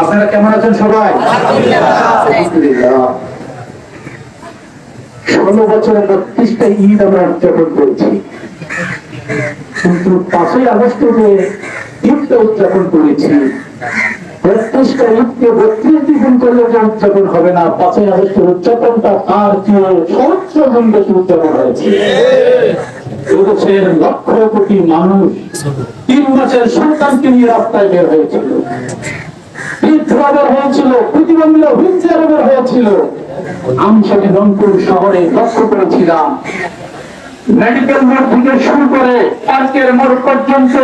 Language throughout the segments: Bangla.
আপনারা কেমন আছেন সবাই? ষোলো বছরের বত্রিশটা ঈদ আমরা উদযাপন করেছি। কিন্তু পাঁচই আগস্টে যে ঈদটা উদযাপন করেছি, বত্রিশটা ঈদকে বত্রিশ করলে যে উদযাপন হবে না, পাঁচই আগস্টের উদযাপনটা তার চেয়ে গুণ উদযাপন হয়েছে। এদেশের লক্ষ কোটি মানুষ তিন মাসের সন্তানকে নিয়ে রাস্তায় বের হয়েছিল।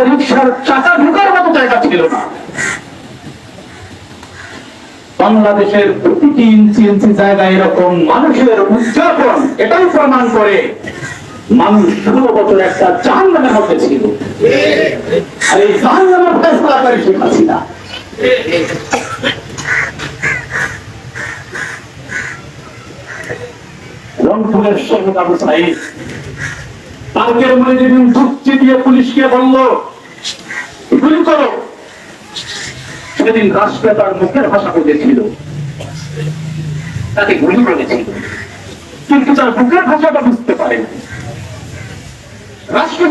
রিক্সার চাকা ছিল বাংলাদেশের প্রতিটি ইঞ্চি ইঞ্চি জায়গায় এরকম মানুষের উদযাপন, এটাই প্রমাণ করে মানুষ একটা পার্কের মধ্যে যেদিন ধুকচি দিয়ে পুলিশকে বলল, গুলি করো। সেদিন রাষ্ট্র তার মুখের ভাষা বলেছিল তাকে গুলি করেছিল। কিন্তু তার বুকের ভাষাটা বুঝতে পারে না রাষ্ট্র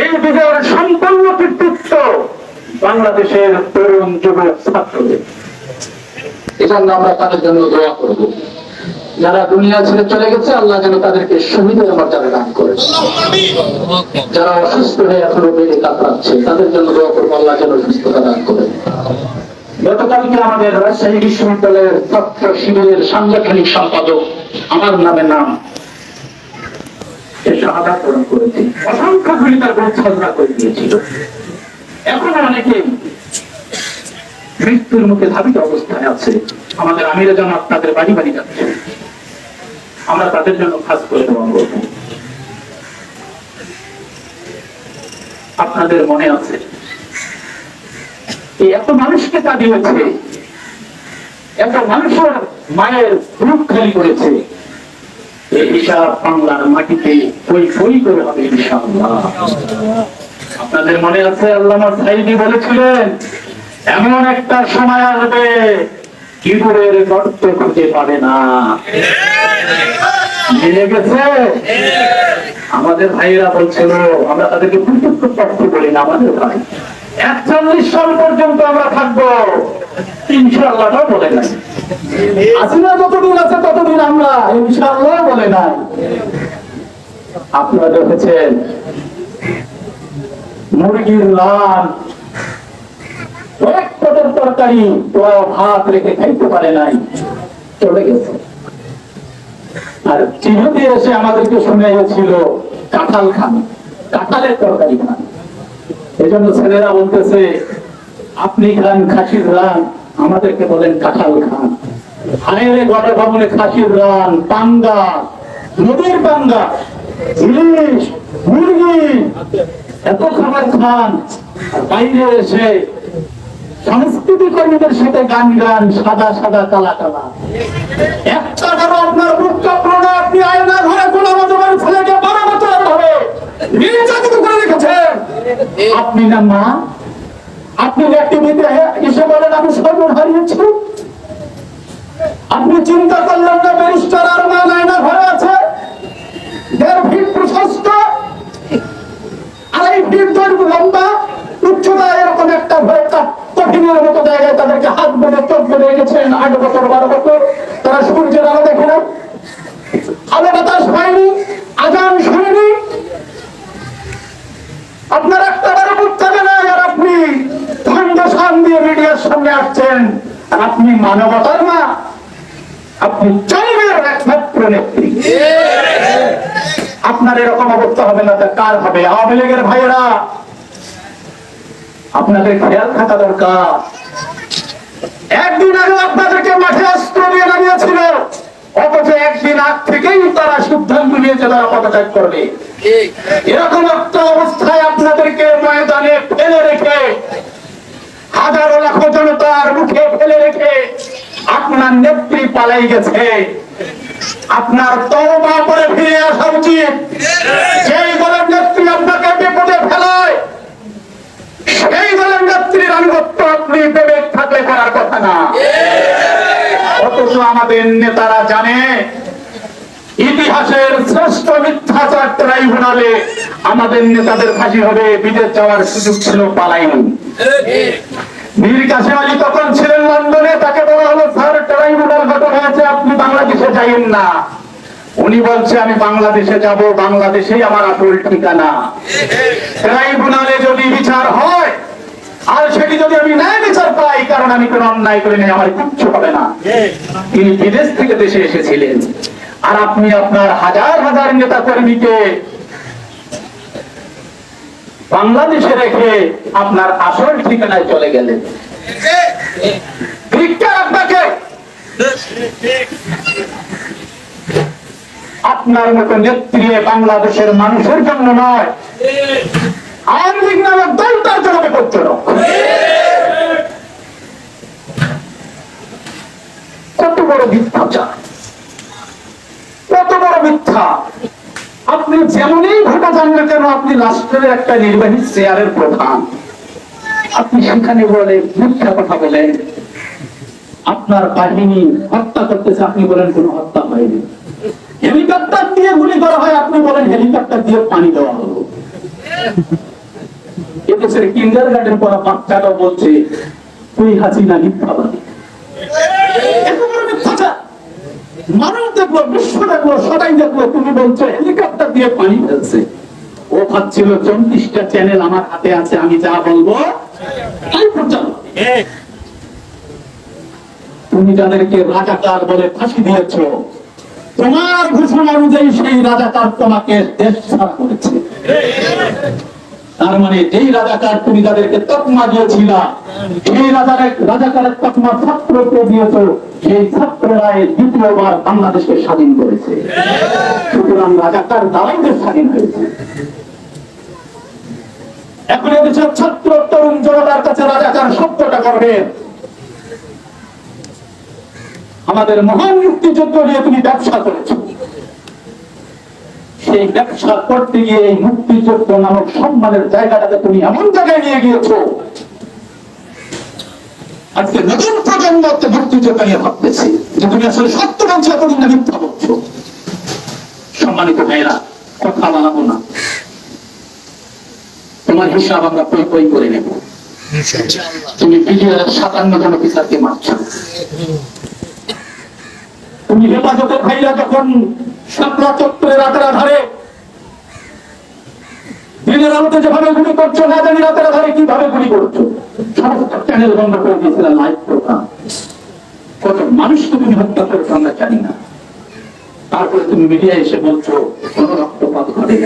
এই বিজয়ের সম্পূর্ণ কৃতিত্ব বাংলাদেশের তরুণ যুবক ছাত্রদের। এজন্য আমরা তাদের জন্য দোয়া করব। যারা দুনিয়া ছেড়ে চলে গেছে আল্লাহ যেন তাদেরকে শহীদের মর্যাদা দান করে। যারা অসুস্থ হয়ে এখনও বেড়ে কাতরাচ্ছে তাদের জন্য দোয়া করব আল্লাহ যেন সুস্থতা দান করে। গতকালকে আমাদের রাজশাহী বিশ্ববিদ্যালয়ের ছাত্র শিবিরের সাংগঠনিক সম্পাদক আমার নামে নাম সে পূরণ করেছে। অসংখ্য গুলি তার করে দিয়েছিল। এখনও অনেকে মৃত্যুর মুখে ধাবিত অবস্থায় আছে। আমাদের আমিরে জামাত তাদের বাড়ি বাড়ি আমরা তাদের জন্য খাস করে দেওয়া আপনাদের মনে আছে এত মানুষকে কাঁদিয়েছে এত মানুষের মায়ের রূপ খালি করেছে। বাংলার মাটিতে কই কই করে হবে আপনাদের মনে আছে আল্লামা বলেছিলেন, এমন একটা সময় আসবে ইঁদুরের গর্ত খুঁজে পাবে না। মিলে গেছে? আমাদের ভাইরা বলছিল, আমরা তাদেরকে প্রত্যক্ষ বলি না, আমাদের ভাই। একচল্লিশ সাল পর্যন্ত আমরা থাকব। ইনশাআল্লাহ বলে নাই। যতদিন আছে, ততদিন আমরা ইনশাআল্লাহ বলে নাই। আপনারা দেখেছেন, মুরগির এক পটের তরকারি ভাত রেখে খাইতে পারে নাই, চলে গেছে। আর চিহ্নতে এসে আমাদেরকে শুনিয়েছিল কাঁঠাল খান, কাঁঠালের তরকারি খান। এই জন্য ছেলেরা বলতেছে, আপনি খান, খাসির রান, আমাদেরকে বলেন কাঁঠাল খান। ভবনে খাসির রান, পাঙ্গা নদীর পাঙ্গা, ইলিশ, মুরগি। এত খাবার খান, বাইরে এসে সংস্কৃতি কর্মীদের সাথে গান গান, সাদা সাদা কালা কালা। একটা আপনার আপনি আয়না ঘরে তোমার ছেলেকে নির্যাতিত করে রেখেছেন আপনি না মা? আপনি একটি টিভিতে এসে বলেন, আমি সর্বর হারিয়েছি আপনি চিন্তা করলেন না ব্যারিস্টার আর মা আয়না ঘরে আছে দেড় ফিট প্রশস্ত আড়াই ফিট দৈর্ঘ্য লম্বা উচ্চতা এরকম একটা ভয়টা কঠিনের মতো জায়গায় তাদেরকে হাত বেঁধে চোখ রেখেছেন আট বছর বারো বছর তারা সূর্যের আলো দেখে না। আলো বাতাস পায়নি আজান শুনেনি। আপনার একটা বারো বুঝতে না, আর আপনি সান দিয়ে মিডিয়ার সামনে আসছেন, আর আপনি মানবতার না আপনি চাইবেন একমাত্র নেত্রী। আপনার এরকম অবস্থা হবে না কার হবে? আওয়ামী লীগের ভাইয়েরা, আপনাদের খেয়াল থাকা দরকার। একদিন আগে আপনাদেরকে মাঠে অস্ত্র নিয়ে দাঁড়িয়েছিল। অথচ একদিন আগ থেকেই তারা সিদ্ধান্ত নিয়েছে তারা পদত্যাগ করবে। এরকম একটা অবস্থায় আপনাদেরকে ময়দানে ফেলে রেখে, হাজারো লাখো জনতার মুখে ফেলে রেখে আপনার নেত্রী পালাই গেছে। আপনার তওবা করে ফিরে আসা উচিত যেই দলের নেত্রী আপনাকে বিপদে ফেলায় সেই দলের নেত্রীর আনুগত্য আপনি বিবেক থাকলে করার কথা না। অথচ আমাদের নেতারা জানে, ইতিহাসের শ্রেষ্ঠ মিথ্যাচার ট্রাইব্যুনালে আমাদের নেতাদের ফাঁসি হবে, বিদেশ যাওয়ার সুযোগ ছিল পালাইনি। তখন ছিলেন তাকে বলা বাংলাদেশে না। উনি আমি বাংলাদেশে যাব, বাংলাদেশেই আমার ঠিকানা। ট্রাইব্যুনালে যদি বিচার হয় আর সেটি যদি আমি ন্যায় বিচার পাই কারণ আমি কোনো অন্যায় করে নেই আমার কিচ্ছু হবে না। তিনি বিদেশ থেকে দেশে এসেছিলেন। আর আপনি আপনার হাজার হাজার নেতা কর্মীকে বাংলাদেশে রেখে আপনার আসল ঠিকানায় চলে গেলেন। আপনাকে! আপনার মতো নেত্রী বাংলাদেশের মানুষের জন্য নয়। আওয়ামী লীগ নামক দলটার জন্য বিপজ্জনক কত বড় মিথ্যাচার কত বড় মিথ্যা। আপনি যেমনই ঘটা যান না কেন, আপনি রাষ্ট্রের একটা নির্বাহী চেয়ারের প্রধান। আপনি সেখানে বলে মিথ্যা কথা বলেন। আপনার বাহিনী হত্যা করতেছে, আপনি বলেন কোনো হত্যা হয়নি। হেলিকপ্টার দিয়ে গুলি করা হয়, আপনি বলেন হেলিকপ্টার দিয়ে পানি দেওয়া হলো। এদেশের কিন্ডার গার্ডেন পড়া বাচ্চাটাও বলছে, তুই হাসিনা মিথ্যাবাদী। এত বড় মিথ্যাচার মানুষ দেখল বিশ্ব দেখল সবাই দেখল তুমি বলছো হেলিকপ্টার দিয়ে পানি ফেলছে। ও ভাবছিল চব্বিশটা চ্যানেল আমার হাতে আছে আমি যা বলব তাই প্রচার তুমি যাদেরকে রাজাকার বলে ফাঁসি দিয়েছ তোমার ঘোষণা অনুযায়ী সেই রাজাকার তোমাকে দেশ ছাড়া করেছে। তার মানে যেই রাজাকার তুমি যাদেরকে তকমা দিয়েছিলা, সেই রাজার রাজাকারের তকমা ছাত্রকে দিয়েছ, সেই ছাত্ররা দ্বিতীয়বার বাংলাদেশকে স্বাধীন করেছে। সুতরাং রাজাকার দ্বারাই দেশ স্বাধীন হয়েছে। এখন এদেশের ছাত্র তরুণ জনতার কাছে রাজাকার শব্দটা করবেন আমাদের মহান মুক্তিযুদ্ধ নিয়ে তুমি ব্যবসা করেছ। সেই ব্যবসা করতে গিয়ে এই মুক্তিযুদ্ধ নামক সম্মানের জায়গাটাকে তুমি এমন জায়গায় নিয়ে গিয়েছো? আজকে নতুন প্রজন্ম একটা মুক্তিযুদ্ধ নিয়ে ভাবতেছে। যে তুমি আসলে সত্য বলছো এতদিন না মিথ্যা বলছো? সম্মানিত ভাইয়েরা, কথা বানাবো না। তোমার হিসাব আমরা পই পই করে নেব। তুমি বিজয়ের সাতান্ন জন অফিসারকে মারছো। তুমি হেফাজতের ভাইরা যখন শাপলা চত্বরে রাতের আধারে। দিনের আলোতে যেভাবে গুলি করছ, না জানি রাতের আধারে কীভাবে গুলি করছ। সমস্ত চ্যানেল বন্ধ করে দিয়েছিল লাইভ প্রোগ্রাম কত মানুষকে তুমি হত্যা করেছ, আমরা জানি না। তারপরে তুমি মিডিয়া এসে বলছো, কোন রক্তপাত ঘটে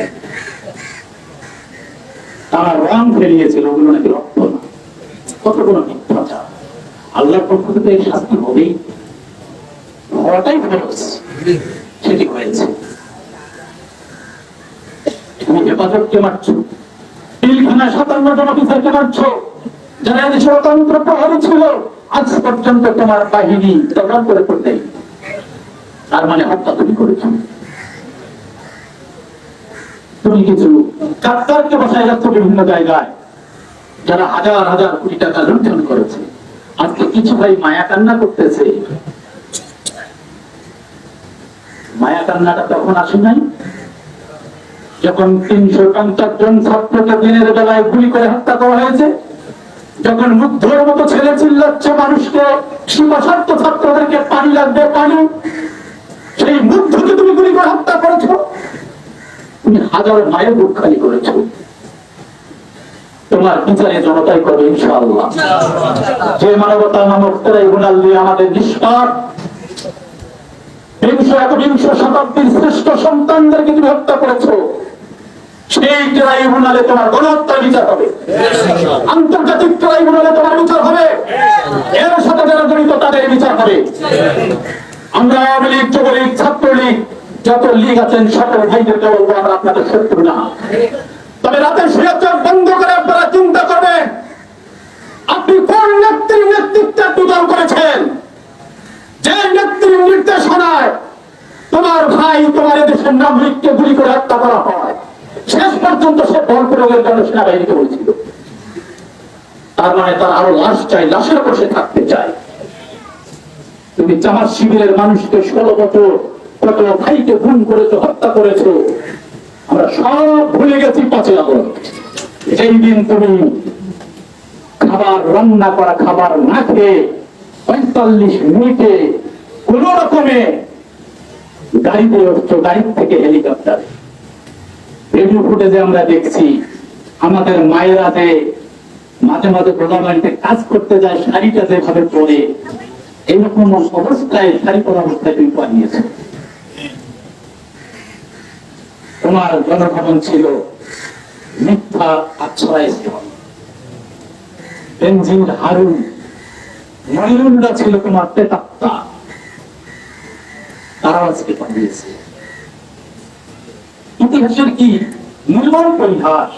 তারা রং ফেরিয়েছিল ওগুলো নাকি রক্ত না। কত কোনো মিথ্যাচার। আল্লাহর পক্ষ থেকে এই শাস্তি হবেই। হওয়াটাই ফরজ সেটি হয়েছে। তুমি হেফাজতকে সাতান্ন অফিসারকে যারা প্রহরী ছিল, আজ পর্যন্ত তোমার বাহিনী করে তার মানে হত্যা তুমি করেছ। তুমি কিছু কাত্তারকে বসায় যাচ্ছ বিভিন্ন জায়গায়, যারা হাজার হাজার কোটি টাকা লুণ্ঠন করেছে। আজকে কিছু ভাই মায়া কান্না করতেছে। মায়া কান্নাটা তখন আসে নাই। যখন তিনশো পঞ্চাশ জন ছাত্রকে দিনের বেলায় গুলি করে হত্যা করা হয়েছে, যখন মুগ্ধর মতো ছেলে চিল্লাচ্ছে মানুষকে সীমাসার্থ ছাত্রদেরকে পানি লাগবে, পানি। সেই মুগ্ধকে তুমি গুলি করে হত্যা করেছ। তুমি হাজার মায়ের বুক খালি করেছ। তোমার বিচারে জনতাই করবে ইনশাআল্লাহ। যে মানবতা নামক ট্রাইব্যুনাল দিয়ে আমাদের নিষ্পাপ আন্তর্জাতিক ট্রাইব্যুনালে তোমার বিচার হবে। এর সাথে যারা জড়িত, তাদের বিচার হবে। আমরা আওয়ামী লীগ, যুবলীগ, ছাত্রলীগ, যত লীগ আছেন, সকল ভাইদেরকে বলব আমরা আপনাদের শত্রু না। তবে রাতে শুয়ে চোখ বন্ধ করে আপনারা চিন্তা করবেন, আপনি কোন নেত্রীর নেতৃত্বে দুদল করেছেন? যে নেত্রীর নির্দেশনায় তোমার ভাই তোমার এদেশের নাগরিককে গুলি করে হত্যা করা হয়। শেষ পর্যন্ত সে বল প্রয়োগের জন্য সেনাবাহিনীকে বলছিল। তার মানে তার আরও লাশ চাই, লাশের বসে থাকতে চায়। তুমি জামাত শিবিরের মানুষকে ষোলো বছর কত ভাইকে খুন করেছ, হত্যা করেছ, আমরা সব ভুলে গেছি পাঁচই আগস্ট। যেই দিন তুমি খাবার রান্না করা খাবার না খেয়ে পঁয়তাল্লিশ মিনিটে কোন রকমে গাড়িতে গাড়ি থেকে ফুটেজে আমরা দেখছি, আমাদের মায়েরা যে মাঝে মাঝে প্রধানমন্ত্রী কাজ করতে যায়, শাড়িটা যেভাবে পরে অবস্থায় শাড়ি পরা অবস্থায় তুমি তোমার জনভবন ছিল মিথ্যা আশ্রয় হারুন মহিলুল্লাহ ছিল তোমার প্রেতাত্মা তারা আজকে পালিয়েছে ইতিহাসের কি মূল্যবান পরিহাস?